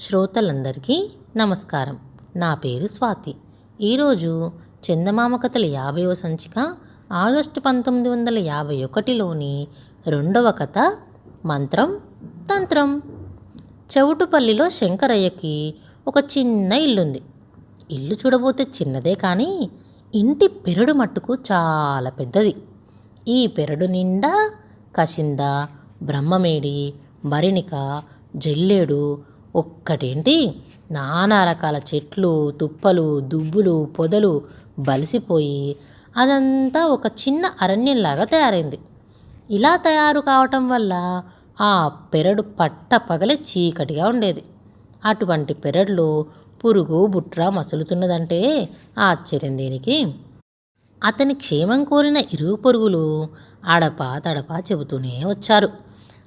శ్రోతలందరికీ నమస్కారం. నా పేరు స్వాతి. ఈరోజు చందమామ కథల యాభైవ సంచిక ఆగస్టు పంతొమ్మిది వందల యాభై ఒకటిలోని రెండవ కథ మంత్రం తంత్రం. చెవుటుపల్లిలో శంకరయ్యకి ఒక చిన్న ఇల్లుంది. ఇల్లు చూడబోతే చిన్నదే కానీ ఇంటి పెరడు మట్టుకు చాలా పెద్దది. ఈ పెరడు నిండా కసింద బ్రహ్మమేడి మరిణిక జల్లేడు ఒక్కటేంటి? నానా రకాల చెట్లు తుప్పలు దుబ్బులు పొదలు బలిసిపోయి అదంతా ఒక చిన్న అరణ్యంలాగా తయారైంది. ఇలా తయారు కావటం వల్ల ఆ పెరడు పట్ట పగలే చీకటిగా ఉండేది. అటువంటి పెరడులో పురుగు బుట్ర మసులుతున్నదంటే ఆశ్చర్యం దేనికి? అతని క్షేమం కోరిన ఇరుగు పొరుగులు అడపా తడపా చెబుతూనే వచ్చారు.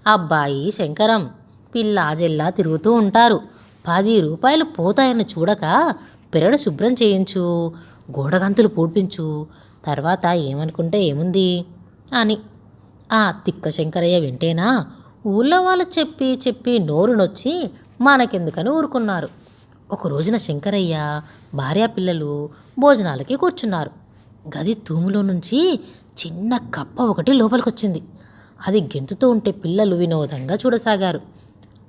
అబ్బాయి శంకరం పిల్లాజెల్లా తిరుగుతూ ఉంటారు. పది రూపాయలు పోతాయని చూడక పెరడు శుభ్రం చేయించు గోడగంతులు పూడ్పించు తర్వాత ఏమనుకుంటే ఏముంది? అని. ఆ తిక్క శంకరయ్య వింటేనా ఊళ్ళో వాళ్ళు చెప్పి చెప్పి నోరు నొచ్చి మనకెందుకని ఊరుకున్నారు. ఒక రోజున శంకరయ్య భార్యా పిల్లలు భోజనాలకి కూర్చున్నారు. గది తూములో నుంచి చిన్న కప్ప ఒకటి లోపలికొచ్చింది. అది గెంతుతూ ఉంటే పిల్లలు వినోదంగా చూడసాగారు.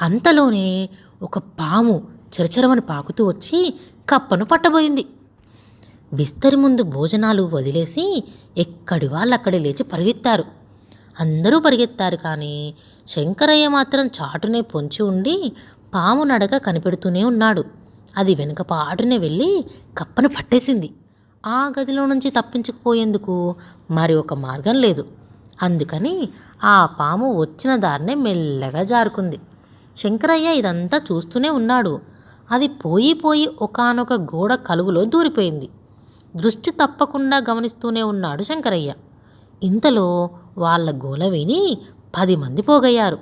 అంతలోనే ఒక పాము చిరచరమని పాకుతూ వచ్చి కప్పను పట్టబోయింది. విస్తరి ముందు భోజనాలు వదిలేసి ఎక్కడి వాళ్ళు అక్కడే లేచి పరిగెత్తారు. అందరూ పరిగెత్తారు కానీ శంకరయ్య మాత్రం చాటునే పొంచి ఉండి పాము నడక కనిపెడుతూనే ఉన్నాడు. అది వెనుక పాటునే వెళ్ళి కప్పను పట్టేసింది. ఆ గదిలో నుంచి తప్పించుకుపోయేందుకు మరి ఒక మార్గం లేదు. అందుకని ఆ పాము వచ్చిన దారినే మెల్లగా జారుకుంది. శంకరయ్య ఇదంతా చూస్తూనే ఉన్నాడు. అది పోయి పోయి ఒకానొక గోడ కలుగులో దూరిపోయింది. దృష్టి తప్పకుండా గమనిస్తూనే ఉన్నాడు శంకరయ్య. ఇంతలో వాళ్ళ గోల విని పది మంది పోగయ్యారు.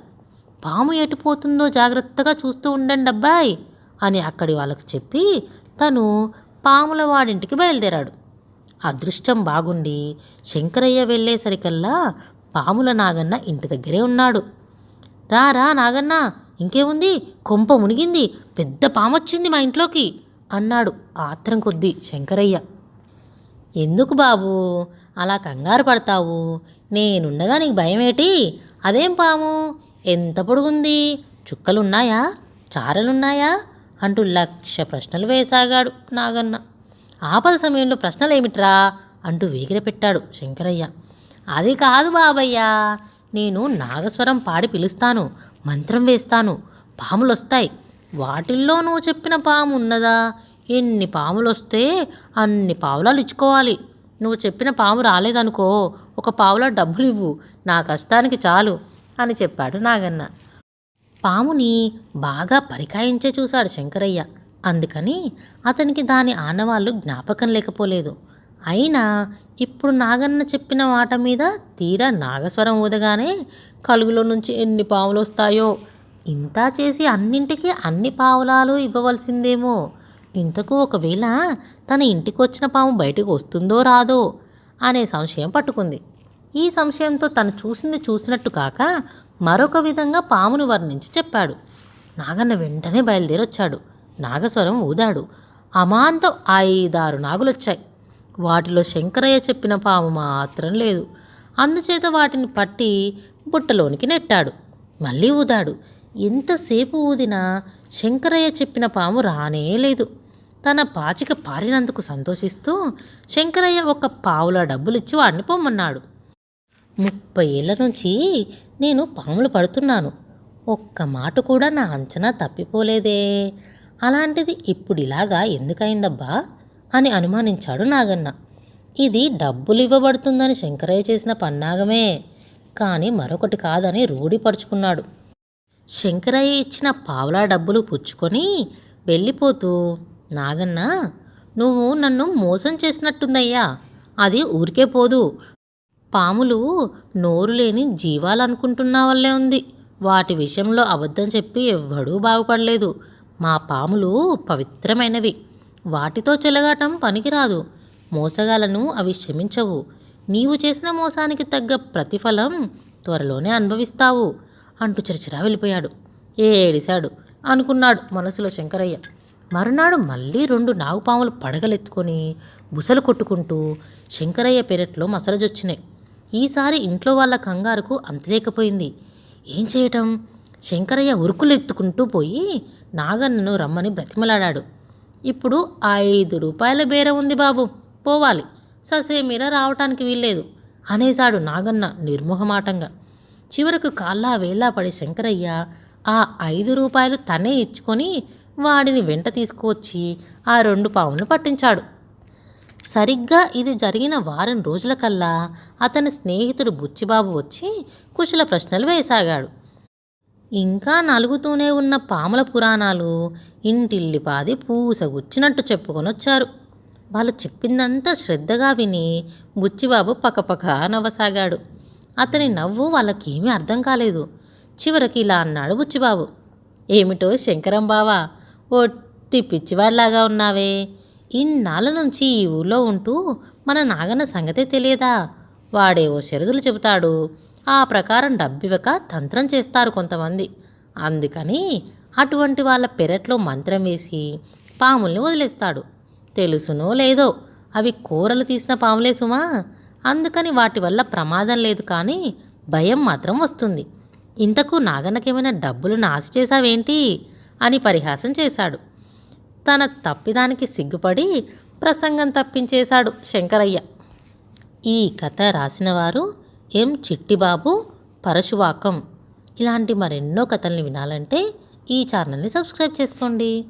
పాము ఎటుపోతుందో జాగ్రత్తగా చూస్తూ ఉండండి అబ్బాయి అని అక్కడి వాళ్ళకు చెప్పి తను పాముల వాడింటికి బయలుదేరాడు. అదృష్టం బాగుండి శంకరయ్య వెళ్ళేసరికల్లా పాముల నాగన్న ఇంటి దగ్గరే ఉన్నాడు. రా రా నాగన్న ఇంకేముంది? కొంప మునిగింది. పెద్ద పాము వచ్చింది మా ఇంట్లోకి అన్నాడు ఆత్రం కొద్దీ శంకరయ్య. ఎందుకు బాబు? అలా కంగారు పడతావు? నేనుండగా నీకు భయమేటి? అదేం పాము? ఎంత పొడుగుంది? చుక్కలున్నాయా? చారలున్నాయా? అంటూ లక్ష ప్రశ్నలు వేసాగాడు నాగన్న. ఆపద సమయంలో ప్రశ్నలు ఏమిట్రా అంటూ పెట్టాడు శంకరయ్య. అది కాదు బాబయ్య. నేను నాగస్వరం పాడి పిలుస్తాను. మంత్రం వేస్తాను. పాములు వస్తాయి వాటిల్లో నువ్వు చెప్పిన పాము ఉన్నదా ఎన్ని పాములు వస్తే అన్ని పావులాలు ఇచ్చుకోవాలి. నువ్వు చెప్పిన పాము రాలేదనుకో ఒక పావులా డబ్బులు ఇవ్వు నా కష్టానికి చాలు అని చెప్పాడు నాగన్న. పాముని బాగా పరికాయించే చూశాడు శంకరయ్య. అందుకని అతనికి దాని ఆనవాళ్ళు జ్ఞాపకం లేకపోలేదు. అయినా ఇప్పుడు నాగన్న చెప్పిన మాట మీద తీరా నాగస్వరం ఊదగానే కలుగులో నుంచి ఎన్ని పావులు వస్తాయో. ఇంత చేసి అన్నింటికి అన్ని పావులాలు ఇవ్వవలసిందేమో. ఇంతకు ఒకవేళ తన ఇంటికి వచ్చిన పాము బయటకు వస్తుందో రాదో అనే సంశయం పట్టుకుంది. ఈ సంశయంతో తను చూసింది చూసినట్టు కాక మరొక విధంగా పామును వర్ణించి చెప్పాడు. నాగన్న వెంటనే బయలుదేరొచ్చాడు. నాగస్వరం ఊదాడు. అమాంతం ఐదారు నాగులొచ్చాయి. వాటిలో శంకరయ్య చెప్పిన పాము మాత్రం లేదు. అందుచేత వాటిని పట్టి బుట్టలోనికి నెట్టాడు. మళ్ళీ ఊదాడు. ఎంతసేపు ఊదినా శంకరయ్య చెప్పిన పాము రానే లేదు. తన పాచిక పారినందుకు సంతోషిస్తూ శంకరయ్య ఒక పావుల డబ్బులిచ్చి వాడిని పొమ్మన్నాడు. ముప్పై ఏళ్ళ నుంచి నేను పాములు పడుతున్నాను. ఒక్క మాట కూడా నా అంచనా తప్పిపోలేదే. అలాంటిది ఇప్పుడు ఇలాగా ఎందుకయిందబ్బా అని అనుమానించాడు నాగన్న. ఇది డబ్బులు ఇవ్వబడుతుందని శంకరయ్య చేసిన పన్నాగమే. కానీ మరొకటి కాదని రూఢిపరుచుకున్నాడు శంకరయ్య ఇచ్చిన పావలా డబ్బులు పుచ్చుకొని వెళ్ళిపోతూ నాగన్న నువ్వు నన్ను మోసం చేసినట్టుందయ్యా. అది ఊరికే పోదు. పాములు నోరు లేని జీవాలనుకుంటున్నా వల్లే ఉంది. వాటి విషయంలో అబద్ధం చెప్పి ఎవ్వడూ బాగుపడలేదు. మా పాములు పవిత్రమైనవి. వాటితో చెలగాటం పనికిరాదు. మోసగాలను అవి క్షమించవు. నీవు చేసిన మోసానికి తగ్గ ప్రతిఫలం త్వరలోనే అనుభవిస్తావు అంటూ చిరచిరా వెళ్ళిపోయాడు. ఏడిశాడు? అనుకున్నాడు మనసులో శంకరయ్య. మరునాడు మళ్ళీ రెండు నాగుపాములు పడగలెత్తుకొని బుసలు కొట్టుకుంటూ శంకరయ్య పెరట్లో మసలజొచ్చినాయి. ఈసారి ఇంట్లో వాళ్ళ కంగారుకు అంతలేకపోయింది. ఏం చేయటం? శంకరయ్య ఉరుకులు ఎత్తుకుంటూ పోయి నాగన్నను రమ్మని బ్రతిమలాడాడు. ఇప్పుడు ఐదు రూపాయల బేరం ఉంది బాబు పోవాలి. ససేమిరా రావటానికి వీల్లేదు అనేశాడు నాగన్న నిర్మోహమాటంగా. చివరకు కాళ్ళా వేలా పడి శంకరయ్య ఆ ఐదు రూపాయలు తనే ఇచ్చుకొని వాడిని వెంట తీసుకువచ్చి ఆ రెండు పావులను పట్టించాడు. సరిగ్గా ఇది జరిగిన వారం రోజులకల్లా అతని స్నేహితుడు బుచ్చిబాబు వచ్చి కుశల ప్రశ్నలు వేసాగాడు. ఇంకా నలుగుతూనే ఉన్న పాముల పురాణాలు ఇంటిల్లిపాది పూసగుచ్చినట్టు చెప్పుకొనొచ్చారు. వాళ్ళు చెప్పిందంతా శ్రద్ధగా విని బుచ్చిబాబు పకపక నవ్వసాగాడు. అతని నవ్వు వాళ్ళకేమీ అర్థం కాలేదు. చివరికి ఇలా అన్నాడు బుచ్చిబాబు. ఏమిటో శంకరం బావా ఒట్టి పిచ్చివాడిలాగా ఉన్నావే. ఇన్నాళ్ళ నుంచి ఈ ఊళ్ళో ఉంటూ మన నాగన్న సంగతే తెలియదా? వాడేవో షరతులు చెబుతాడు. ఆ ప్రకారం డబ్బివ్వక తంత్రం చేస్తారు కొంతమంది. అందుకని అటువంటి వాళ్ళ పెరట్లో మంత్రం వేసి పాముల్ని వదిలేస్తాడు. తెలుసునో లేదో? అవి కూరలు తీసిన పాములే సుమా. అందుకని వాటి వల్ల ప్రమాదం లేదు కానీ భయం మాత్రం వస్తుంది. ఇంతకు నాగన్నకేమైనా డబ్బులు నాశ చేశావేంటి? అని పరిహాసం చేశాడు. తన తప్పిదానికి సిగ్గుపడి ప్రసంగం తప్పించేశాడు శంకరయ్య. ఈ కథ రాసినవారు ఎం చిట్టిబాబు పరశువాకం. ఇలాంటి మరెన్నో కథల్ని వినాలంటే ఈ ఛానల్ని సబ్స్క్రైబ్ చేసుకోండి.